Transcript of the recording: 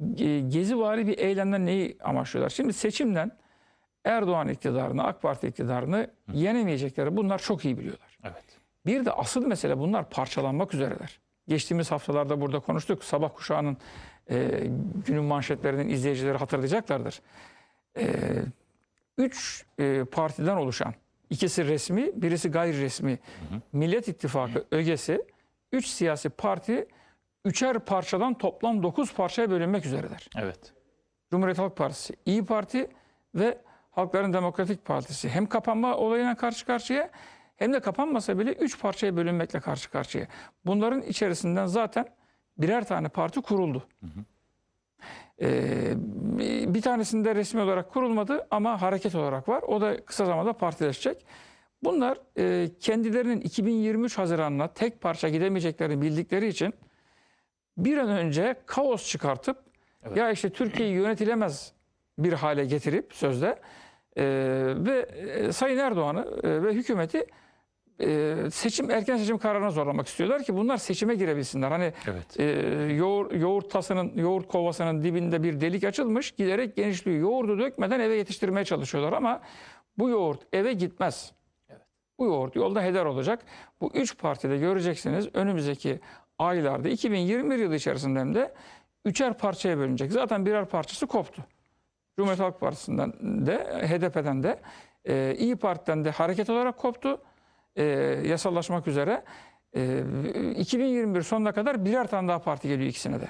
ge- gezivari bir eylemden neyi amaçlıyorlar? Şimdi seçimden Erdoğan iktidarını, AK Parti iktidarını yenemeyecekleri bunlar çok iyi biliyorlar. Evet. Bir de asıl mesele bunlar parçalanmak üzereler. Geçtiğimiz haftalarda burada konuştuk. Sabah kuşağının e, günün manşetlerinin izleyicileri hatırlayacaklardır. E, üç e, partiden oluşan, ikisi resmi, birisi gayri resmi Millet İttifakı ögesi, üç siyasi parti üçer parçadan toplam dokuz parçaya bölünmek üzereler. Evet. Cumhuriyet Halk Partisi, İyi Parti ve Halkların Demokratik Partisi hem kapanma olayına karşı karşıya hem de kapanmasa bile üç parçaya bölünmekle karşı karşıya. Bunların içerisinden zaten birer tane parti kuruldu. Ee, bir tanesinde resmi olarak kurulmadı ama hareket olarak var. O da kısa zamanda partileşecek. Bunlar e, kendilerinin 2023 Haziran'ına tek parça gidemeyeceklerini bildikleri için bir an önce kaos çıkartıp ya işte Türkiye'yi yönetilemez bir hale getirip sözde e, ve e, Sayın Erdoğan'ı e, ve hükümeti e, seçim erken seçim kararına zorlamak istiyorlar ki bunlar seçime girebilsinler. Hani Evet. e, yoğur, yoğurt tasının, yoğurt kovasının dibinde bir delik açılmış. Giderek genişliyor. Yoğurdu dökmeden eve yetiştirmeye çalışıyorlar ama bu yoğurt eve gitmez. Bu yoğurt yolda heder olacak. Bu üç partide göreceksiniz önümüzdeki aylarda 2021 yılı içerisinde hem de üçer parçaya bölünecek. Zaten birer parçası koptu. Cumhuriyet Halk Partisi'nden de HDP'den de e, İyi Parti'den de hareket olarak koptu. E, yasallaşmak üzere. E, 2021 sonuna kadar birer tane daha parti geliyor ikisine de.